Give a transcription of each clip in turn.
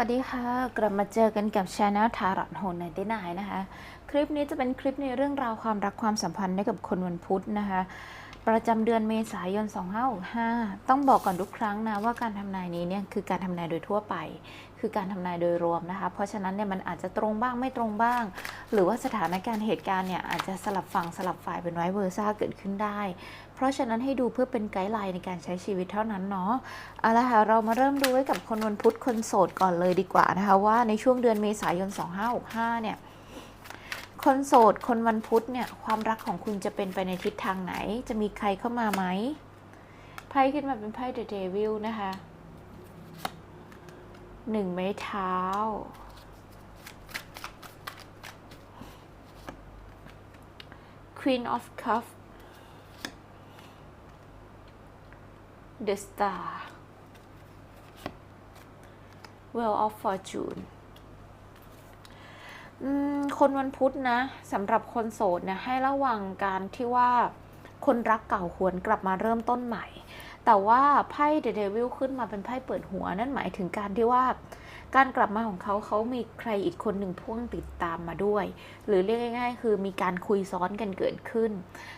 วัสดีค่ะ กลับมาเจอกันกับช anel ทารอนโฮนในที่ไหนนะคะ คลิปนี้จะเป็นคลิปในเรื่องราวความรักความสัมพันธ์ให้กับคนวันพุธนะคะ ประจำเดือนเมษายน 2565 ต้องบอกก่อนทุกครั้งนะว่าการทำนายนี้เนี่ยคือการทำนายโดยทั่วไป คือการทำนายโดยรวมนะคะ เพราะฉะนั้นเนี่ยมันอาจจะตรงบ้างไม่ตรงบ้าง หรือว่าสถานการณ์เหตุการณ์เนี่ยอาจจะสลับฝั่งสลับฝ่ายเป็นไวเวอร์ซ่าเกิดขึ้นได้ เพราะฉะนั้นให้ดูเพื่อเป็นไกด์ไลน์ในการใช้ชีวิตเท่านั้นเนาะเอาละค่ะเรามาเริ่มดูไว้กับคนวันพุธคนโสดก่อนเลยดีกว่านะคะว่าในช่วงเดือนเมษายน 2565 เนี่ยคนโสดคนวันพุธเนี่ยความรักของคุณจะเป็นไปในทิศทางไหน จะมีใครเข้ามาไหมไพ่ขึ้นมาเป็นไพ่เดอะเดวิลนะคะ หนึ่งไม้เท้า Queen of Cups The Star Well of Fortune คนวันพุธนะสำหรับคนโสดเนี่ยให้ระวังการที่ว่าคนรักเก่าหวนกลับมาเริ่มต้นใหม่ แต่ว่าไพ่เดเดวิลขึ้นมาเป็นไพ่เปิดหัว นั่นหมายถึงการที่ว่า การกลับมาของเขาเขามีใครอีกคนหนึ่งพ่วงติดตามมาด้วย หรือเรียกง่าย ๆ คือมีการคุยซ้อนกันเกิดขึ้น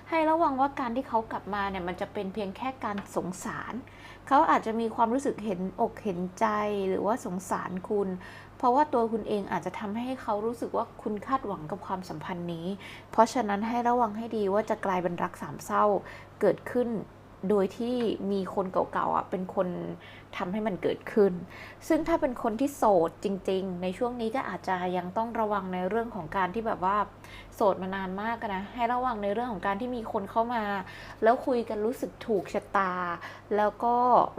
ให้ระวังว่าการที่เขากลับมาเนี่ยมันจะเป็นเพียงแค่การสงสาร เขาอาจจะมีความรู้สึกเห็นอกเห็นใจหรือว่าสงสารคุณ เพราะว่าตัวคุณเองอาจจะทำให้เขารู้สึกว่าคุณคาดหวังกับความสัมพันธ์นี้ เพราะฉะนั้นให้ระวังให้ดีว่าจะกลายเป็นรักสามเศร้าเกิดขึ้น โดยที่มีคนเก่าๆอะเป็นคนทำให้มันเกิดขึ้น ซึ่งถ้าเป็นคนที่โสดจริง ๆ ในช่วงนี้ก็อาจจะยังต้องระวังในเรื่องของการที่แบบว่าโสดมานานมากนะ ให้ระวังในเรื่องของการที่มีคนเข้ามา แล้วคุยกันรู้สึกถูกชะตา แล้วก็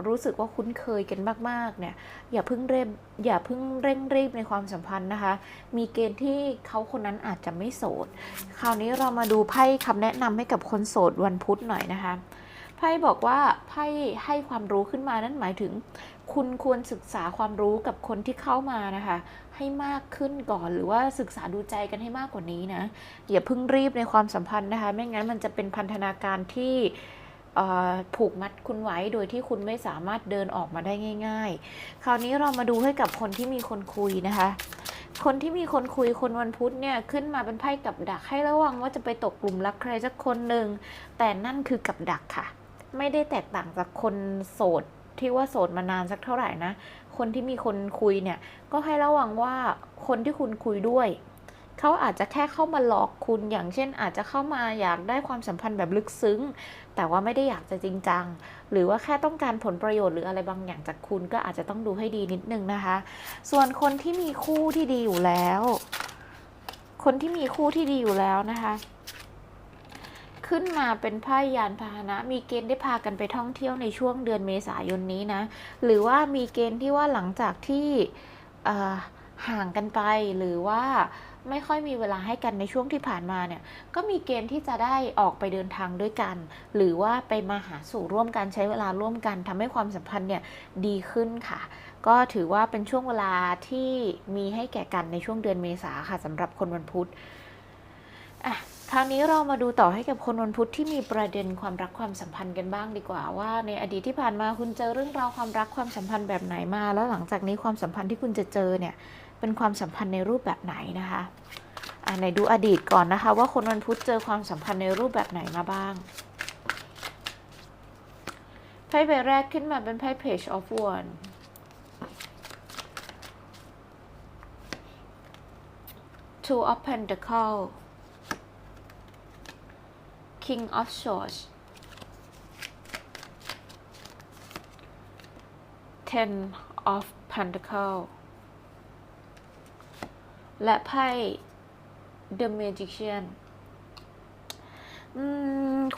รู้สึกว่าคุ้นเคยกันมากๆเนี่ย อย่าเพิ่งเร่งอย่าเพิ่งเร่งรีบในความสัมพันธ์นะคะ มีเกณฑ์ที่เขาคนนั้นอาจจะไม่โสด คราวนี้เรามาดูไพ่คำแนะนำให้กับคนโสดวันพุธหน่อยนะคะ ไพ่บอกว่าไพ่ให้ความรู้ขึ้นมานั่นหมายถึง คุณควรศึกษาความรู้กับคนที่เข้ามานะคะ ให้มากขึ้นก่อนหรือว่าศึกษาดูใจกันให้มากกว่านี้นะอย่าเพิ่งรีบในความสัมพันธ์นะคะ ไม่งั้นมันจะเป็นพันธนาการที่ผูกมัดคุณไว้โดยที่คุณไม่สามารถเดินออกมาได้ง่าย ๆ คราวนี้เรามาดูให้กับคนที่มีคนคุยนะคะ คนที่มีคนคุยคนวันพุธเนี่ยขึ้นมาเป็นไพ่กับดักให้ระวังว่าจะไปตกกลุ่มรักใครสักคนหนึ่งแต่นั่นคือกับดักค่ะ ไม่ได้แตกต่างจากคนโสดที่ว่าโสดมานานสักเท่าไหร่นะ คนที่มีคนคุยเนี่ย ก็ให้ระวังว่าคนที่คุณคุยด้วย เขาอาจจะแค่เข้ามาหลอกคุณอย่างเช่น อาจจะเข้ามาอยากได้ความสัมพันธ์แบบลึกซึ้ง แต่ว่าไม่ได้อยากจะจริงจัง หรือว่าแค่ต้องการผลประโยชน์หรืออะไรบางอย่างจากคุณก็อาจจะต้องดูให้ดีนิดนึงนะคะ ส่วนคนที่มีคู่ที่ดีอยู่แล้ว คนที่มีคู่ที่ดีอยู่แล้วนะคะ ขึ้นมาเป็นไพ่ยานพาหนะ มีเกณฑ์ได้พากันไปท่องเที่ยวในช่วงเดือนเมษายนนี้นะ หรือว่ามีเกณฑ์ที่ว่าหลังจากที่ห่างกันไปหรือว่าไม่ค่อยมีเวลาให้กันในช่วงที่ผ่านมาเนี่ยก็มีเกณฑ์ที่จะได้ออกไปเดินทางด้วยกัน หรือว่าไปมาหาสู่ร่วมกันใช้เวลาร่วมกันทำให้ความสัมพันธ์เนี่ยดีขึ้นค่ะ ก็ถือว่าเป็นช่วงเวลาที่มีให้แก่กันในช่วงเดือนเมษาค่ะสำหรับคนวันพุธ อะคราวนี้เรามาดูต่อให้กับคนวันพุธที่มีประเด็นความรักความสัมพันธ์กันบ้างดีกว่า ว่าในอดีตที่ผ่านมาคุณเจอเรื่องราวความรักความสัมพันธ์แบบไหนมา แล้วหลังจากนี้ความสัมพันธ์ที่คุณจะเจอเนี่ยเป็นความสัมพันธ์ในรูปแบบไหนนะคะอะไหนดูอดีตก่อนนะคะ ว่าคนวันพุธเจอความสัมพันธ์ในรูปแบบไหนมาบ้างไพ่ใบแรกขึ้นมาเป็นไพ่ Page of Wands Two of Pentacles King of Swords Ten of Pentacles และไพ่ The Magician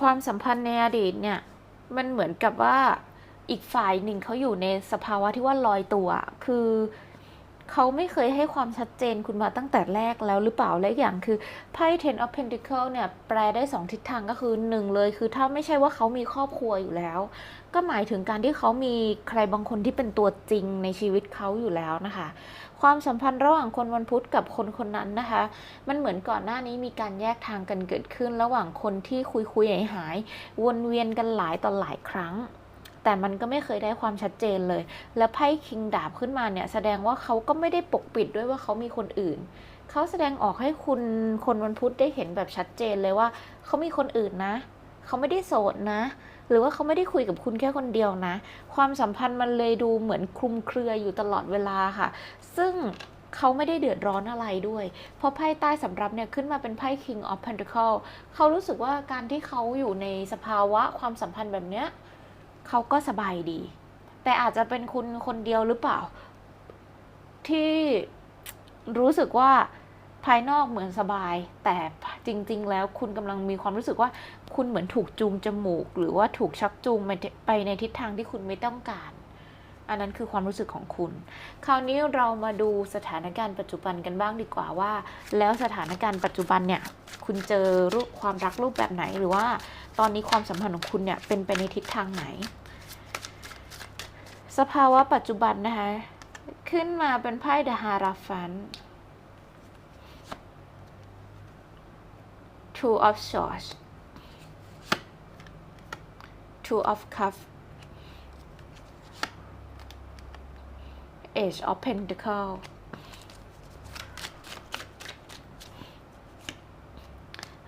ความสัมพันธ์ในอดีตเนี่ย มันเหมือนกับว่าอีกฝ่ายหนึ่งเขาอยู่ในสภาวะที่ว่าลอยตัว คือ เขาไม่เคยให้ความชัดเจนคุณมาตั้งแต่แรกแล้วหรือเปล่าและอย่างคือไพ่ Ten of Pentacles เนี่ยแปลได้สองทิศทางก็คือหนึ่งเลย คือถ้าไม่ใช่ว่าเขามีครอบครัวอยู่แล้ว ก็หมายถึงการที่เขามีใครบางคนที่เป็นตัวจริงในชีวิตเขาอยู่แล้วนะคะความสัมพันธ์ระหว่างคนวันพุธกับคนคนนั้นนะคะ มันเหมือนก่อนหน้านี้มีการแยกทางกันเกิดขึ้น ระหว่างคนที่คุยคุยหายหายวนเวียนกันหลายต่อหลายครั้ง แต่มันก็ไม่เคยได้ความชัดเจนเลย แล้วไพ่คิงดาบขึ้นมาเนี่ยแสดงว่าเขาก็ไม่ได้ปกปิดด้วยว่าเขามีคนอื่น เขาแสดงออกให้คุณคนวันพุธได้เห็นแบบชัดเจนเลยว่าเขามีคนอื่นนะ เขาไม่ได้โสดนะ หรือว่าเขาไม่ได้คุยกับคุณแค่คนเดียวนะ ความสัมพันธ์มันเลยดูเหมือนคลุมเครืออยู่ตลอดเวลาค่ะ ซึ่งเขาไม่ได้เดือดร้อนอะไรด้วย เพราะไพ่ใต้สำรับเนี่ยขึ้นมาเป็นไพ่ King of Pentacle เขารู้สึกว่าการที่เขาอยู่ในสภาวะความสัมพันธ์แบบเนี้ย เขาก็สบายดี แต่อาจจะเป็นคุณคนเดียวหรือเปล่า ที่รู้สึกว่าภายนอกเหมือนสบาย แต่จริง ๆ แล้วคุณกำลังมีความรู้สึกว่า คุณเหมือนถูกจูงจมูก หรือว่าถูกชักจูงไปไปในทิศทางที่คุณไม่ต้องการ อันนั้นคือความรู้สึกของคุณ คราวนี้เรามาดูสถานการณ์ปัจจุบันกันบ้างดีกว่าว่า แล้วสถานการณ์ปัจจุบันเนี่ยคุณเจอรูปความรักรูปแบบไหนหรือว่า ตอนนี้ความสัมพันธ์ของคุณเนี่ยเป็นไปในทิศทางไหน สภาวะปัจจุบันนะคะขึ้นมาเป็นไพ่เดอะฮาราฟัน Two of Swords Two of Cups Age of Pentacle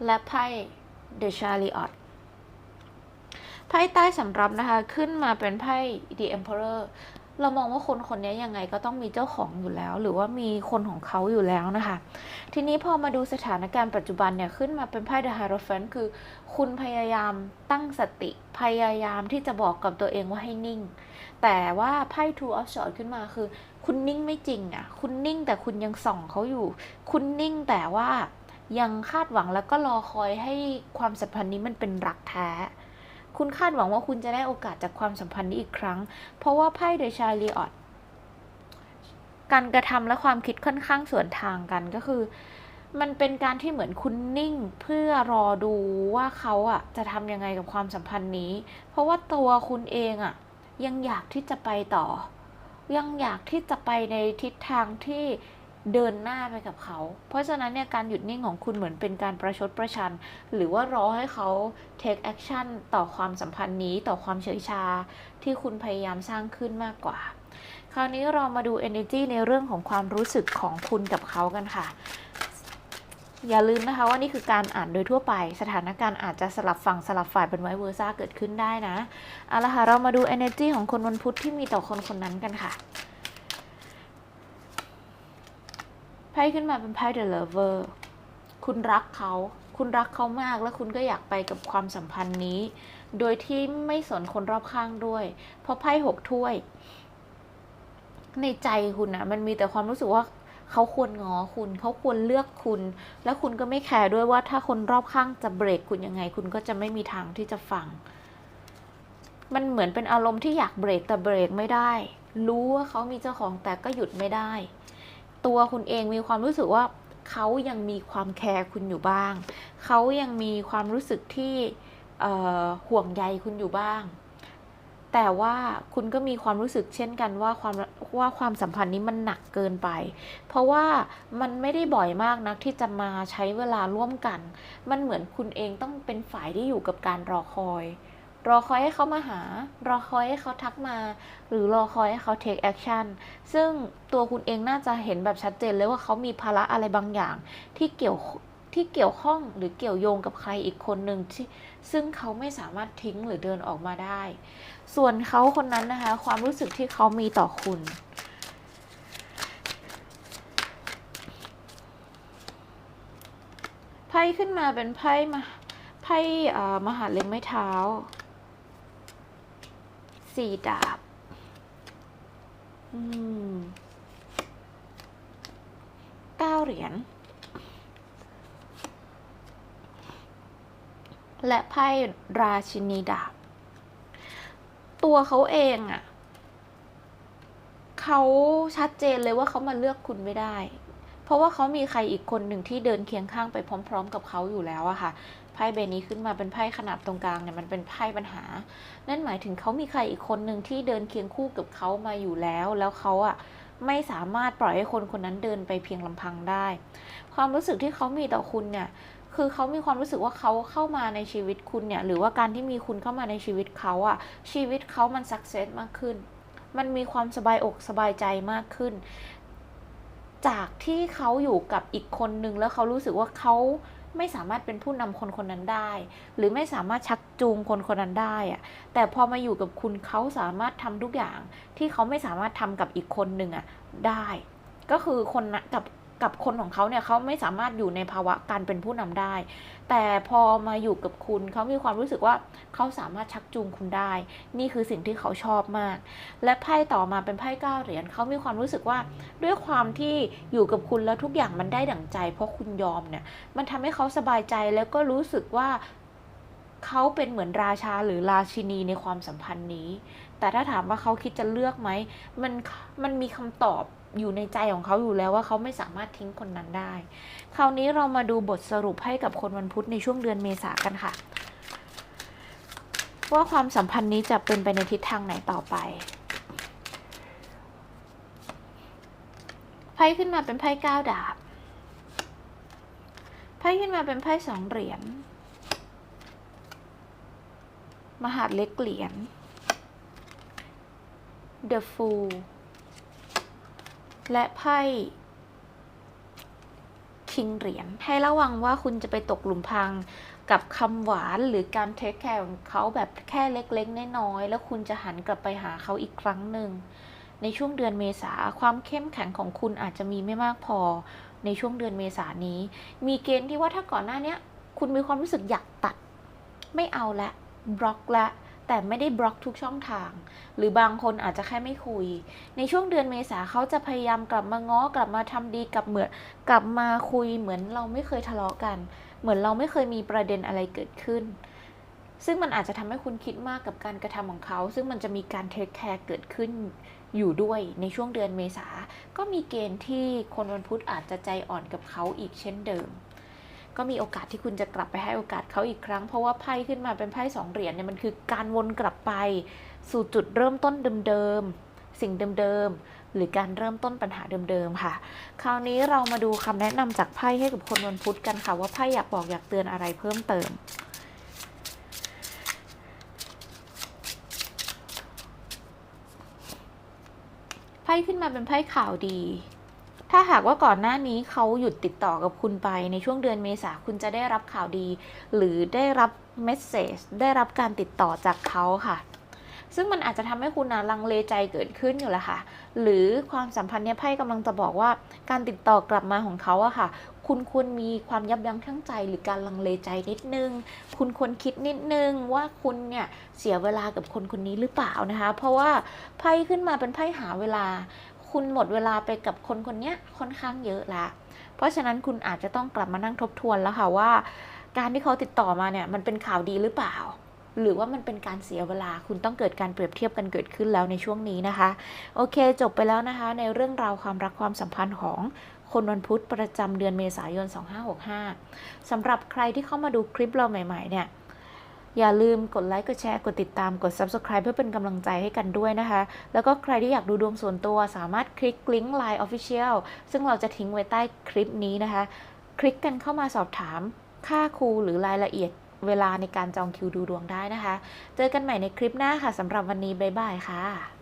และไพ่ The Chariot ไพ่ใต้สำรับนะคะ ขึ้นมาเป็นไพ่ The Emperor เรามองว่าคนคนนี้ยังไงก็ต้องมีเจ้าของอยู่แล้ว หรือว่ามีคนของเขาอยู่แล้วนะคะ ทีนี้พอมาดูสถานการณ์ปัจจุบันเนี่ยขึ้นมาเป็นไพ่ The Hierophant คือ คุณพยายามตั้งสติพยายามที่จะบอกกับตัวเองว่าให้นิ่ง แต่ว่าไพ่ Two of Swords ขึ้นมาคือ คุณนิ่งไม่จริงอะ่ะ คุณนิ่งแต่คุณยังส่องเขาอยู่ คุณนิ่งแต่ว่ายังคาดหวังแล้วก็รอคอยให้ความสัมพันธ์นี้มันเป็นรักแท้ คุณคาดหวังว่าคุณจะได้โอกาสจากความสัมพันธ์นี้อีกครั้ง เพราะว่าไพ่เดชาลีออตการกระทำและความคิดค่อนข้างสวนทางกันก็คือ มันเป็นการที่เหมือนคุณนิ่งเพื่อรอดูว่าเขาอะจะทำยังไงกับความสัมพันธ์นี้ เพราะว่าตัวคุณเองอะ ยังอยากที่จะไปต่อ ยังอยากที่จะไปในทิศทางที่ เดินหน้าไปกับเขา เพราะฉะนั้นเนี่ยการหยุดนิ่งของคุณเหมือนเป็นการประชดประชัน หรือว่ารอให้เขา take action ต่อความสัมพันธ์นี้ต่อความเฉยชาที่คุณพยายามสร้างขึ้นมากกว่า คราวนี้เรามาดู energy ในเรื่องของความรู้สึกของคุณกับเขากันค่ะ อย่าลืมนะคะว่านี่คือการอ่านโดยทั่วไป สถานการณ์อาจจะสลับฝั่งสลับฝ่ายเป็นไวเวอร์ซ่าเกิดขึ้นได้นะเอาละค่ะเรามาดู energy ของคนวันพุธที่มีต่อคนคนนั้นกันค่ะ ไพ่ขึ้นมาเป็นไพ่ The Lover คุณรักเขา คุณรักเขามากและคุณก็อยากไปกับความสัมพันธ์นี้ โดยที่ไม่สนคนรอบข้างด้วย เพราะไพ่หกถ้วย ในใจคุณนะมันมีแต่ความรู้สึกว่าเขาควรงอคุณ เขาควรเลือกคุณ และคุณก็ไม่แคร์ด้วยว่าถ้าคนรอบข้างจะเบรกคุณยังไง คุณก็จะไม่มีทางที่จะฟัง มันเหมือนเป็นอารมณ์ที่อยากเบรกแต่เบรกไม่ได้ รู้ว่าเขามีเจ้าของแต่ก็หยุดไม่ได้ ตัวคุณเองมีความรู้สึกว่าเขายังมีความแคร์คุณอยู่บ้าง เขายังมีความรู้สึกที่ห่วงใยคุณอยู่บ้าง แต่ว่าคุณก็มีความรู้สึกเช่นกันว่าความว่าความสัมพันธ์นี้มันหนักเกินไป เพราะว่ามันไม่ได้บ่อยมากนักที่จะมาใช้เวลาร่วมกัน มันเหมือนคุณเองต้องเป็นฝ่ายที่อยู่กับการรอคอย รอคอยให้เขามาหา รอคอยให้เขาทักมา หรือรอคอยให้เขา take action ซึ่งตัวคุณเองน่าจะเห็นแบบชัดเจนเลยว่าเขามีภาระอะไรบางอย่าง ที่เกี่ยวที่เกี่ยวข้องหรือเกี่ยวโยงกับใครอีกคนหนึ่งที่ซึ่งเขาไม่สามารถทิ้งหรือเดินออกมาได้ ส่วนเขาคนนั้นนะคะ ความรู้สึกที่เขามีต่อคุณไพ่ขึ้นมาเป็นไพ่มาไพ่มหาเล็งไม้เท้า สี่ดาบ อืมเก้าเหรียญ และไพ่ราชินีดาบ ตัวเขาเองอะ่ะ เขาชัดเจนเลยว่าเขามาเลือกคุณไม่ได้ เพราะว่าเขามีใครอีกคนหนึ่งที่เดินเคียงข้างไปพร้อม ๆ กับเขาอยู่แล้วอะค่ะ ไพ่ใบนี้ขึ้นมาเป็นไพ่ขนาบตรงกลางเนี่ยมันเป็นไพ่ปัญหา นั่นหมายถึงเขามีใครอีกคนหนึ่งที่เดินเคียงคู่กับเขามาอยู่แล้ว แล้วเขาอะไม่สามารถปล่อยให้คนคนนั้นเดินไปเพียงลำพังได้ ความรู้สึกที่เขามีต่อคุณเนี่ยคือเขามีความรู้สึกว่าเขาเข้ามาในชีวิตคุณเนี่ย หรือว่าการที่มีคุณเข้ามาในชีวิตเขาอะชีวิตเขามันสักเซสมากขึ้น มันมีความสบายอกสบายใจมากขึ้น จากที่เขาอยู่กับอีกคนนึงแล้วเขารู้สึกว่าเขา ไม่สามารถเป็นผู้นำคนคนนั้นได้ หรือไม่สามารถชักจูงคนคนนั้นได้อะแต่พอมาอยู่กับคุณเขาสามารถทำทุกอย่างที่เขาไม่สามารถทำกับอีกคนหนึ่งอะได้ ก็คือคนนะกับ กับคนของเขาเนี่ยเขาไม่สามารถอยู่ในภาวะการเป็นผู้นำได้ แต่พอมาอยู่กับคุณเขามีความรู้สึกว่าเขาสามารถชักจูงคุณได้ นี่คือสิ่งที่เขาชอบมาก และไพ่ต่อมาเป็นไพ่เก้าเหรียญเขามีความรู้สึกว่าด้วยความที่อยู่กับคุณแล้วทุกอย่างมันได้ดั่งใจ เพราะคุณยอมเนี่ยมันทำให้เขาสบายใจแล้วก็รู้สึกว่าเขาเป็นเหมือนราชาหรือราชินีในความสัมพันธ์นี้ แต่ถ้าถามว่าเขาคิดจะเลือกไหมมันมันมีคำตอบอยู่ในใจของเขาอยู่แล้วว่าเขาไม่สามารถทิ้งคนนั้นได้ คราวนี้เรามาดูบทสรุปให้กับคนวันพุธในช่วงเดือนเมษากันค่ะ ว่าความสัมพันธ์นี้จะเป็นไปในทิศทางไหนต่อไปไพ่ขึ้นมาเป็นไพ่เก้าดาบ ไพ่ขึ้นมาเป็นไพ่สองเหรียญ มหาดเล็กเหรียญ The Fool และไพ่คิงเหรียญให้ระวังว่าคุณจะไปตกหลุมพรางกับคำหวานหรือการเทคแคร์ของเขาแบบแค่เล็กๆน้อยๆแล้วคุณจะหันกลับไปหาเขาอีกครั้งหนึ่ง ในช่วงเดือนเมษาความเข้มแข็งของคุณอาจจะมีไม่มากพอ ในช่วงเดือนเมษานี้ มีเกณฑ์ที่ว่าถ้าก่อนหน้านี้คุณมีความรู้สึกอยากตัด ไม่เอาละบล็อกละ แต่ไม่ได้บล็อกทุกช่องทาง หรือบางคนอาจจะแค่ไม่คุย ในช่วงเดือนเมษาเขาจะพยายามกลับมาง้อกลับมาทำดีกลับเหมือนกลับมาคุยเหมือนเราไม่เคยทะเลาะกัน เหมือนเราไม่เคยมีประเด็นอะไรเกิดขึ้น ซึ่งมันอาจจะทำให้คุณคิดมากกับการกระทำของเขา ซึ่งมันจะมีการเทคแคร์เกิดขึ้นอยู่ด้วยในช่วงเดือนเมษาก็มีเกณฑ์ที่คนวันพุธอาจจะใจอ่อนกับเขาอีกเช่นเดิม ก็มีโอกาสที่คุณจะกลับไปให้โอกาสเขาอีกครั้ง เพราะว่าไพ่ขึ้นมาเป็นไพ่สองเหรียญเนี่ยมันคือการวนกลับไป สู่จุดเริ่มต้นเดิมๆสิ่งเดิมๆหรือการเริ่มต้นปัญหาเดิมๆค่ะ คราวนี้เรามาดูคำแนะนำจากไพ่ให้กับคนวันพุธกันค่ะ ว่าไพ่อยากบอกอยากเตือนอะไรเพิ่มเติมไพ่ขึ้นมาเป็นไพ่ข่าวดี ถ้าหากว่าก่อนหน้านี้เขาหยุดติดต่อกับคุณไปในช่วงเดือนเมษาคุณจะได้รับข่าวดี หรือได้รับเมสเซจได้รับการติดต่อจากเขาค่ะ ซึ่งมันอาจจะทำให้คุณนะลังเลใจเกิดขึ้นอยู่แหละค่ะ หรือความสัมพันธ์เนี้ยไพ่กำลังจะบอกว่า การติดต่อกลับมาของเขาอะค่ะ คุณควรมีความยับยั้งชั่งใจ หรือการลังเลใจนิดนึง คุณควรคิดนิดนึงว่าคุณเนี่ยเสียเวลากับคนคนนี้หรือเปล่านะคะ เพราะว่าไพ่ขึ้นมาเป็นไพ่หาเวลา คุณหมดเวลาไปกับคนคนนี้ค่อนข้างเยอะละ เพราะฉะนั้นคุณอาจจะต้องกลับมานั่งทบทวนแล้วค่ะว่า การที่เขาติดต่อมาเนี่ยมันเป็นข่าวดีหรือเปล่า หรือว่ามันเป็นการเสียเวลา คุณต้องเกิดการเปรียบเทียบกันเกิดขึ้นแล้วในช่วงนี้นะคะ โอเค จบไปแล้วนะคะ ในเรื่องราวความรักความสัมพันธ์ของคนวันพุธประจำเดือนเมษายน 2565 สำหรับใครที่เข้ามาดูคลิปเราใหม่ ๆ เนี่ย อย่าลืมกดไลค์ กดแชร์ กดติดตาม กด Subscribe เพื่อเป็นกำลังใจให้กันด้วยนะคะ แล้วก็ใครที่อยากดูดวงส่วนตัวสามารถคลิกลิงก์ Line Official ซึ่งเราจะทิ้งไว้ใต้คลิปนี้นะคะ คลิกกันเข้ามาสอบถามค่าครูหรือรายละเอียดเวลาในการจองคิวดูดวงได้นะคะ เจอกันใหม่ในคลิปหน้าค่ะสำหรับวันนี้บ๊ายบายค่ะ